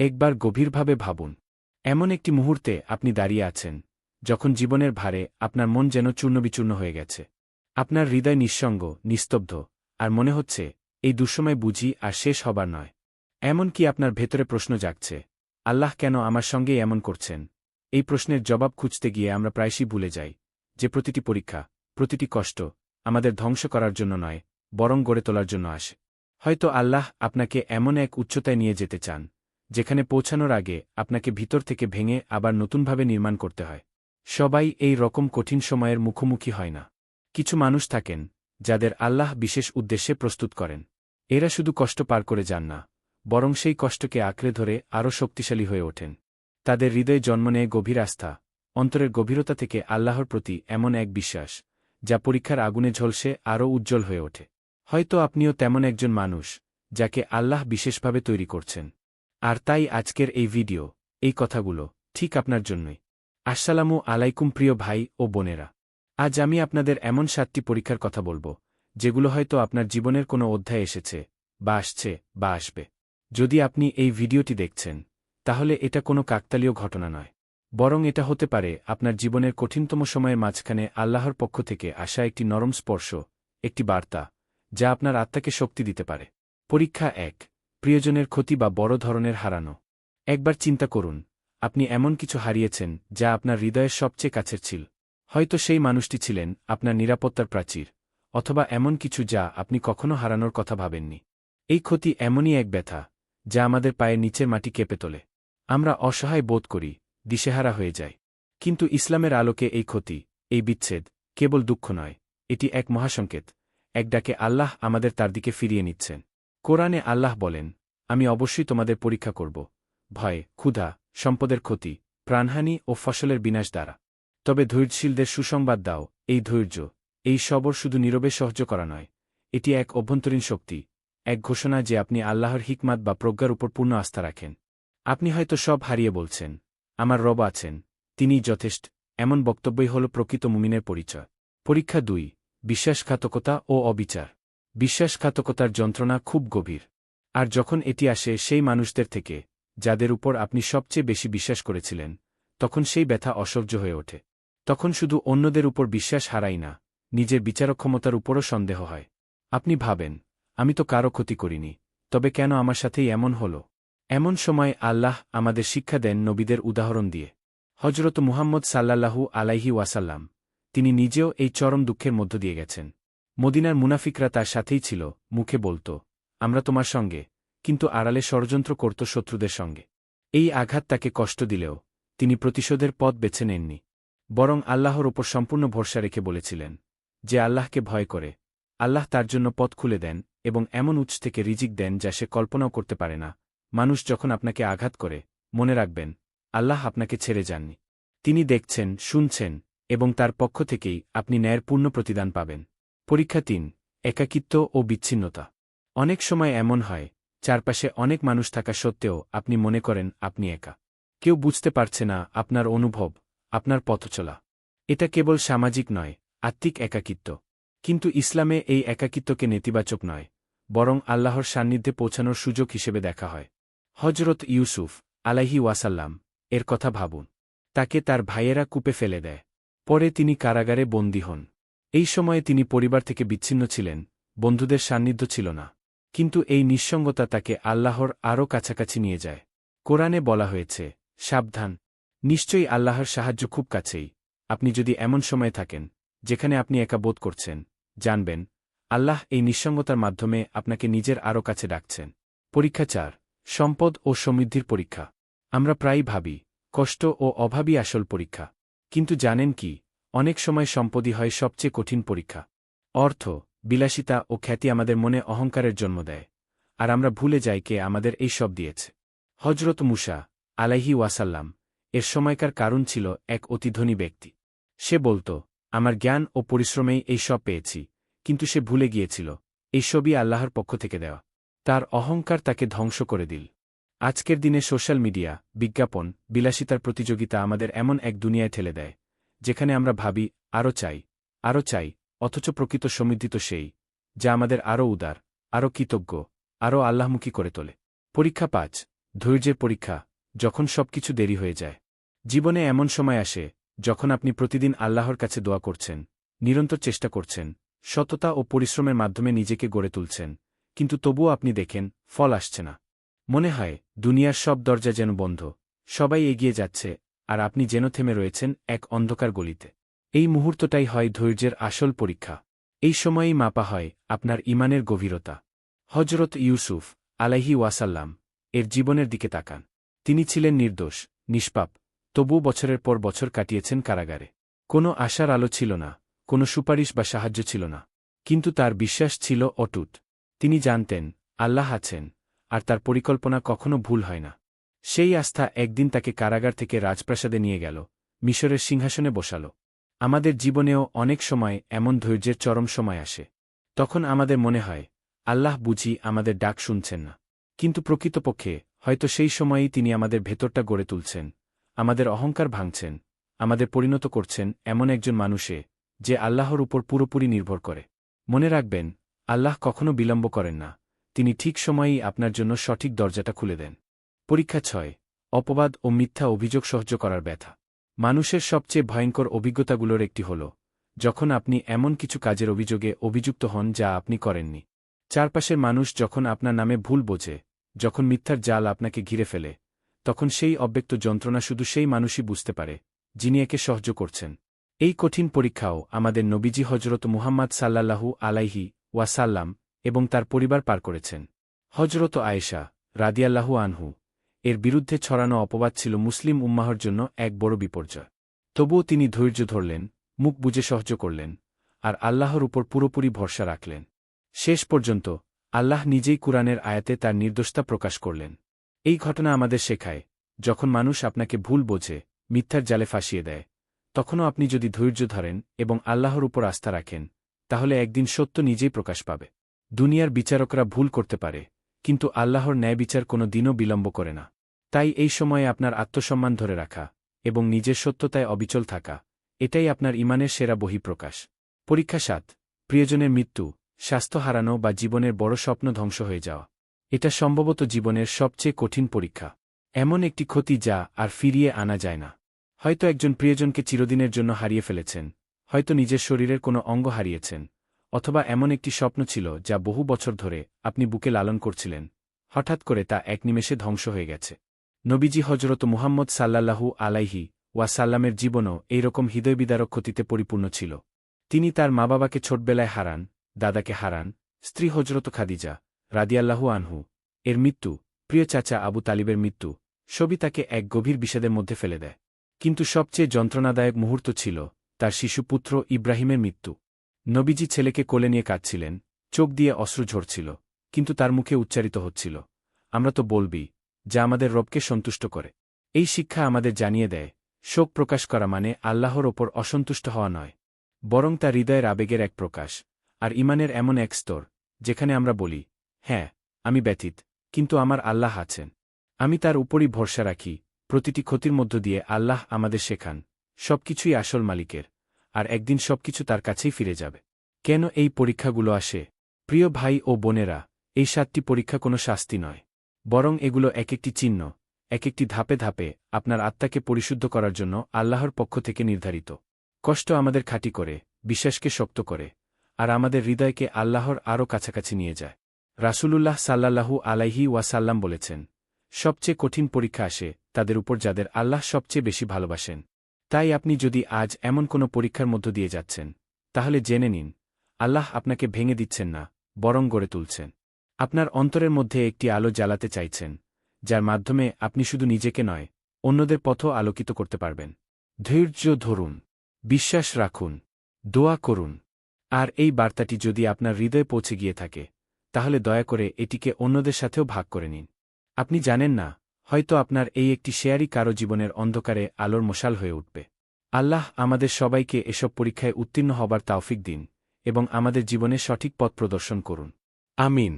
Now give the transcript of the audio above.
একবার গভীরভাবে ভাবুন। এমন একটি মুহূর্তে আপনি দাঁড়িয়ে আছেন, যখন জীবনের ভারে আপনার মন যেন চূর্ণবিচূর্ণ হয়ে গেছে। আপনার হৃদয় নিঃসঙ্গ, নিস্তব্ধ, আর মনে হচ্ছে, এই দুঃসময় বুঝি আর শেষ হবার নয়। এমন কি আপনার ভেতরে প্রশ্ন জাগছে, আল্লাহ কেন আমার সঙ্গেই এমন করছেন? এই প্রশ্নের জবাব খুঁজতে গিয়ে আমরা প্রায়শই ভুলে যাই যে প্রতিটি পরীক্ষা, প্রতিটি কষ্ট আমাদের ধ্বংস করার জন্য নয়, বরং গড়ে তোলার জন্য আসে। হয়তো আল্লাহ আপনাকে এমন এক উচ্চতায় নিয়ে যেতে চান যেখানে পৌঁছানোর আগে আপনাকে ভিতর থেকে ভেঙে আবার নতুনভাবে নির্মাণ করতে হয়। সবাই এই রকম কঠিন সময়ের মুখোমুখি হয় না। কিছু মানুষ থাকেন, যাদের আল্লাহ বিশেষ উদ্দেশ্যে প্রস্তুত করেন। এরা শুধু কষ্ট পার করে যান না, বরং সেই কষ্টকে আঁকড়ে ধরে আরও শক্তিশালী হয়ে ওঠেন। তাদের হৃদয়ে জন্ম নেয় গভীর আস্থা, অন্তরের গভীরতা থেকে আল্লাহর প্রতি এমন এক বিশ্বাস, যা পরীক্ষার আগুনে ঝলসে আরও উজ্জ্বল হয়ে ওঠে। হয়তো আপনিও তেমন একজন মানুষ, যাকে আল্লাহ বিশেষভাবে তৈরি করছেন। আর তাই আজকের এই ভিডিও, এই কথাগুলো, ঠিক আপনার জন্যই। আসসালামু আলাইকুম প্রিয় ভাই ও বোনেরা। আজ আমি আপনাদের এমন সাতটি পরীক্ষার কথা বলব, যেগুলো হয়তো আপনার জীবনের কোনো অধ্যায় এসেছে, বা আসছে, বা আসবে। যদি আপনি এই ভিডিওটি দেখছেন, তাহলে এটা কোনো কাকতালীয় ঘটনা নয়। বরং এটা হতে পারে আপনার জীবনের কঠিনতম সময়ের মাঝখানে আল্লাহর পক্ষ থেকে আসা একটি নরম স্পর্শ, একটি বার্তা, যা আপনার আত্মাকে শক্তি দিতে পারে। পরীক্ষা এক। প্রিয়জনের ক্ষতি বা বড় ধরনের হারানো। একবার চিন্তা করুন, আপনি এমন কিছু হারিয়েছেন যা আপনার হৃদয়ের সবচেয়ে কাছের ছিল। হয়তো সেই মানুষটি ছিলেন আপনার নিরাপত্তার প্রাচীর, অথবা এমন কিছু যা আপনি কখনো হারানোর কথা ভাবেননি। এই ক্ষতি এমনই এক ব্যথা, যা আমাদের পায়ের নিচের মাটি কেঁপে তোলে। আমরা অসহায় বোধ করি, দিশেহারা হয়ে যায় কিন্তু ইসলামের আলোকে এই ক্ষতি, এই বিচ্ছেদ কেবল দুঃখ নয়, এটি এক মহাসংকেত, এক ডাকে আল্লাহ আমাদের তার দিকে ফিরিয়ে নিচ্ছেন। কোরআনে আল্লাহ বলেন, আমি অবশ্যই তোমাদের পরীক্ষা করব, ভয়, ক্ষুধা, সম্পদের ক্ষতি, প্রাণহানি ও ফসলের বিনাশ দ্বারা। তবে ধৈর্যশীলদের সুসংবাদ দাও, এই ধৈর্য, এই সবর শুধু নীরবে সহ্য করা নয়, এটি এক অভ্যন্তরীণ শক্তি, এক ঘোষণা যে আপনি আল্লাহর হিকমাত বা প্রজ্ঞার উপর পূর্ণ আস্থা রাখেন। আপনি হয়তো সব হারিয়ে বলছেন, আমার রব আছেন, তিনিই যথেষ্ট, এমন বক্তব্যই হল প্রকৃত মুমিনের পরিচয়। পরীক্ষা দুই, বিশ্বাসঘাতকতা ও অবিচার। বিশ্বাসঘাতকতার যন্ত্রণা খুব গভীর। আর যখন এটি আসে সেই মানুষদের থেকে, যাদের উপর আপনি সবচেয়ে বেশি বিশ্বাস করেছিলেন, তখন সেই ব্যথা অসহ্য হয়ে ওঠে। তখন শুধু অন্যদের উপর বিশ্বাস হারাই না, নিজের বিচারক্ষমতার উপরও সন্দেহ হয়। আপনি ভাবেন, আমি তো কারও ক্ষতি করিনি, তবে কেন আমার সাথেই এমন হল? এমন সময় আল্লাহ আমাদের শিক্ষা দেন নবীদের উদাহরণ দিয়ে। হজরত মুহাম্মদ সাল্লাল্লাহু আলাইহি ওয়াসাল্লাম, তিনি নিজেও এই চরম দুঃখের মধ্য দিয়ে গেছেন। মদিনার মুনাফিকরা তার সাথেই ছিল, মুখে বলত, আমরা তোমার সঙ্গে, কিন্তু আড়ালে ষড়যন্ত্র করত শত্রুদের সঙ্গে। এই আঘাত তাকে কষ্ট দিলেও, তিনি প্রতিশোধের পথ বেছে নেননি। বরং আল্লাহর ওপর সম্পূর্ণ ভরসা রেখে বলেছিলেন, যে আল্লাহকে ভয় করে, আল্লাহ তার জন্য পথ খুলে দেন এবং এমন উৎস থেকে রিজিক দেন যা সে কল্পনাও করতে পারে না। মানুষ যখন আপনাকে আঘাত করে, মনে রাখবেন, আল্লাহ আপনাকে ছেড়ে যাননি। তিনি দেখছেন, শুনছেন এবং তার পক্ষ থেকেই আপনি ন্যায়ের পূর্ণ প্রতিদান পাবেন। পরীক্ষা তিন, একাকিত্ব ও বিচ্ছিন্নতা। অনেক সময় এমন হয়, চারপাশে অনেক মানুষ থাকা সত্ত্বেও আপনি মনে করেন আপনি একা। কেউ বুঝতে পারছে না আপনার অনুভব, আপনার পথচলা। এটা কেবল সামাজিক নয়, আত্মিক একাকিত্ব। কিন্তু ইসলামে এই একাকিত্বকে নেতিবাচক নয়, বরং আল্লাহর সান্নিধ্যে পৌঁছানোর সুযোগ হিসেবে দেখা হয়। হজরত ইউসুফ আলাহি ওয়াসাল্লাম এর কথা ভাবুন। তাকে তার ভাইয়েরা কূপে ফেলে দেয়। পরে তিনি কারাগারে বন্দী হন। এই সময়ে তিনি পরিবার থেকে বিচ্ছিন্ন ছিলেন, বন্ধুদের সান্নিধ্য ছিল না। কিন্তু এই নিঃসঙ্গতা তাকে আল্লাহর আরও কাছাকাছি নিয়ে যায়। কোরআনে বলা হয়েছে, সাবধান। নিশ্চয়ই আল্লাহর সাহায্য খুব কাছেই। আপনি যদি এমন সময়ে থাকেন, যেখানে আপনি একা বোধ করছেন, জানবেন, আল্লাহ এই নিঃসঙ্গতার মাধ্যমে আপনাকে নিজের আরও কাছে ডাকছেন। পরীক্ষা চার, সম্পদ ও সমৃদ্ধির পরীক্ষা। আমরা প্রায়ই ভাবি, কষ্ট ও অভাবই আসল পরীক্ষা। কিন্তু জানেন কি অনেক সময় সম্পদই হয় সবচেয়ে কঠিন পরীক্ষা। অর্থ, বিলাসিতা ও খ্যাতি আমাদের মনে অহংকারের জন্ম দেয়। আর আমরা ভুলে যাই কে আমাদের এই সব দিয়েছে। হজরত মুসা আলাইহি ওয়াসাল্লাম এর সময়কার কারণ ছিল এক অতি ধনী ব্যক্তি। সে বলত, আমার জ্ঞান ও পরিশ্রমেই এই সব পেয়েছি, কিন্তু সে ভুলে গিয়েছিল, এই সবই আল্লাহর পক্ষ থেকে দেওয়া। তার অহংকার তাকে ধ্বংস করে দিল। আজকের দিনে সোশ্যাল মিডিয়া, বিজ্ঞাপন, বিলাসিতার প্রতিযোগিতা আমাদের এমন এক দুনিয়ায় ঠেলে দেয় যেখানে আমরা ভাবি, আরও চাই আরও চাই, অথচ প্রকৃত সমৃদ্ধি তো সেই, যা আমাদের আরও উদার, আরও কৃতজ্ঞ, আরও আল্লাহমুখী করে তোলে। পরীক্ষা পাঁচ, ধৈর্যের পরীক্ষা, যখন সবকিছু দেরি হয়ে যায়। জীবনে এমন সময় আসে, যখন আপনি প্রতিদিন আল্লাহর কাছে দোয়া করছেন, নিরন্তর চেষ্টা করছেন, সততা ও পরিশ্রমের মাধ্যমে নিজেকে গড়ে তুলছেন, কিন্তু তবুও আপনি দেখেন, ফল আসছে না। মনে হয়, দুনিয়ার সব দরজা যেন বন্ধ, সবাই এগিয়ে যাচ্ছে আর আপনি যেন থেমে রয়েছেন এক অন্ধকার গলিতে। এই মুহূর্তটাই হয় ধৈর্যের আসল পরীক্ষা। এই সময়েই মাপা হয় আপনার ইমানের গভীরতা। হজরত ইউসুফ আলাইহি ওয়াসাল্লাম এর জীবনের দিকে তাকান। তিনি ছিলেন নির্দোষ, নিষ্পাপ তবু বছরের পর বছর কাটিয়েছেন কারাগারে। কোনো আশার আলো ছিল না, কোনো সুপারিশ বা সাহায্য ছিল না, কিন্তু তার বিশ্বাস ছিল অটুট। তিনি জানতেন, আল্লাহ আছেন, আর তার পরিকল্পনা কখনো ভুল হয় না। সেই আস্থা একদিন তাকে কারাগার থেকে রাজপ্রাসাদে নিয়ে গেল, মিশরের সিংহাসনে বসাল। আমাদের জীবনেও অনেক সময় এমন ধৈর্যের চরম সময় আসে। তখন আমাদের মনে হয়, আল্লাহ বুঝি আমাদের ডাক শুনছেন না। কিন্তু প্রকৃতপক্ষে, হয়তো সেই সময়েই তিনি আমাদের ভেতরটা গড়ে তুলছেন, আমাদের অহংকার ভাঙছেন, আমাদের পরিণত করছেন এমন একজন মানুষে, যে আল্লাহর উপর পুরোপুরি নির্ভর করে। মনে রাখবেন, আল্লাহ কখনো বিলম্ব করেন না, তিনি ঠিক সময়েই আপনার জন্য সঠিক দরজাটা খুলে দেন। পরীক্ষা ছয়, অপবাদ ও মিথ্যা অভিযোগ সহ্য করার ব্যথা। মানুষের সবচেয়ে ভয়ঙ্কর অভিজ্ঞতাগুলোর একটি হল, যখন আপনি এমন কিছু কাজের অভিযোগে অভিযুক্ত হন যা আপনি করেননি। চারপাশের মানুষ যখন আপনার নামে ভুল বোঝে, যখন মিথ্যার জাল আপনাকে ঘিরে ফেলে, তখন সেই অব্যক্ত যন্ত্রণা শুধু সেই মানুষই বুঝতে পারে, যিনি একে সহ্য করছেন। এই কঠিন পরীক্ষাও আমাদের নবীজি হজরত মুহাম্মদ সাল্লাল্লাহু আলাইহি ওয়াসাল্লাম এবং তার পরিবার পার করেছেন। হজরত আয়েশা রাদিয়াল্লাহু আনহু এর বিরুদ্ধে ছড়ানো অপবাদ ছিল মুসলিম উম্মাহর জন্য এক বড় বিপর্যয়। তবুও তিনি ধৈর্য ধরলেন, মুখ বুঝে সহ্য করলেন, আর আল্লাহর উপর পুরোপুরি ভরসা রাখলেন। শেষ পর্যন্ত আল্লাহ নিজেই কুরআনের আয়াতে তার নির্দোষতা প্রকাশ করলেন। এই ঘটনা আমাদের শেখায়, যখন মানুষ আপনাকে ভুল বোঝে, মিথ্যার জালে ফাঁসিয়ে দেয়, তখনও আপনি যদি ধৈর্য ধরেন এবং আল্লাহর উপর আস্থা রাখেন, তাহলে একদিন সত্য নিজেই প্রকাশ পাবে। দুনিয়ার বিচারকরা ভুল করতে পারে, কিন্তু আল্লাহর ন্যায় বিচার কোনো দিনও বিলম্ব করে না। তাই এই সময়ে আপনার আত্মসম্মান ধরে রাখা এবং নিজের সত্যতায় অবিচল থাকা, এটাই আপনার ইমানের সেরা বহিঃপ্রকাশ। পরীক্ষা সাত, প্রিয়জনের মৃত্যু, স্বাস্থ্য হারানো বা জীবনের বড় স্বপ্ন ধ্বংস হয়ে যাওয়া। এটা সম্ভবত জীবনের সবচেয়ে কঠিন পরীক্ষা। এমন একটি ক্ষতি যা আর ফিরিয়ে আনা যায় না। হয়তো একজন প্রিয়জনকে চিরদিনের জন্য হারিয়ে ফেলেছেন, হয়তো নিজের শরীরের কোনো অঙ্গ হারিয়েছেন, অথবা এমন একটি স্বপ্ন ছিল যা বহু বছর ধরে আপনি বুকে লালন করছিলেন, হঠাৎ করে তা এক নিমেষে ধ্বংস হয়ে গেছে। নবীজি হজরত মুহাম্মদ সাল্লাল্লাহু আলাইহি ওয়াসাল্লামের জীবনও এইরকম হৃদয়বিদারক ক্ষতিতে পরিপূর্ণ ছিল। তিনি তার মা বাবাকে ছোটবেলায় হারান, দাদাকে হারান, স্ত্রী হজরত খাদিজা রাদিয়াল্লাহু আনহু, এর মৃত্যু, প্রিয় চাচা আবু তালিবের মৃত্যু, সবই তাকে এক গভীর বিষাদের মধ্যে ফেলে দেয়। কিন্তু সবচেয়ে যন্ত্রণাদায়ক মুহূর্ত ছিল তার শিশুপুত্র ইব্রাহিমের মৃত্যু। নবীজি ছেলেকে কোলে নিয়ে কাঁদছিলেন, চোখ দিয়ে অশ্রু ঝরছিল, কিন্তু তার মুখে উচ্চারিত হচ্ছিল, আমরা তো বলবি যা আমাদের রবকে সন্তুষ্ট করে। এই শিক্ষা আমাদের জানিয়ে দেয়, শোক প্রকাশ করা মানে আল্লাহর ওপর অসন্তুষ্ট হওয়া নয়, বরং তা হৃদয়ের আবেগের এক প্রকাশ, আর ইমানের এমন এক স্তর, যেখানে আমরা বলি হ্যাঁ আমি ব্যতীত, কিন্তু আমার আল্লাহ আছেন। আমি তার উপরই ভরসা রাখি, প্রতিটি ক্ষতির মধ্য দিয়ে আল্লাহ আমাদের শেখান, সবকিছুই আসল মালিকের, আর একদিন সবকিছু তার কাছেই ফিরে যাবে। কেন এই পরীক্ষাগুলো আসে? প্রিয় ভাই ও বোনেরা, এই সাতটি পরীক্ষা কোনো শাস্তি নয়। বরং এগুলো এক একটি চিহ্ন এক একটি ধাপে ধাপে আপনার আত্মাকে পরিশুদ্ধ করার জন্য আল্লাহর পক্ষ থেকে নির্ধারিত। কষ্ট আমাদের খাঁটি করে, বিশ্বাসকে শক্ত করে, আর আমাদের হৃদয়কে আল্লাহর আরও কাছাকাছি নিয়ে যায়। রাসূলুল্লাহ সাল্লাল্লাহু আলাইহি ওয়াসাল্লাম বলেছেন, সবচেয়ে কঠিন পরীক্ষা আসে তাদের উপর যাদের আল্লাহ সবচেয়ে বেশি ভালোবাসেন। তাই আপনি যদি আজ এমন কোনো পরীক্ষার মধ্য দিয়ে যাচ্ছেন, তাহলে জেনে নিন, আল্লাহ আপনাকে ভেঙে দিচ্ছেন না, বরং গড়ে তুলছেন। আপনার অন্তরের মধ্যে একটি আলো জ্বালাতে চাইছেন, যার মাধ্যমে আপনি শুধু নিজেকে নয়, অন্যদের পথও আলোকিত করতে পারবেন। ধৈর্য ধরুন, বিশ্বাস রাখুন, দোয়া করুন। আর এই বার্তাটি যদি আপনার হৃদয়ে পৌঁছে গিয়ে থাকে, তাহলে দয়া করে এটিকে অন্যদের সাথেও ভাগ করে নিন। আপনি জানেন না, হয়তো আপনার এই একটি শেয়ারই কারও জীবনের অন্ধকারে আলোর মশাল হয়ে উঠবে। আল্লাহ আমাদের সবাইকে এসব পরীক্ষায় উত্তীর্ণ হবার তাওফিক দিন এবং আমাদের জীবনে সঠিক পথ প্রদর্শন করুন। আমিন।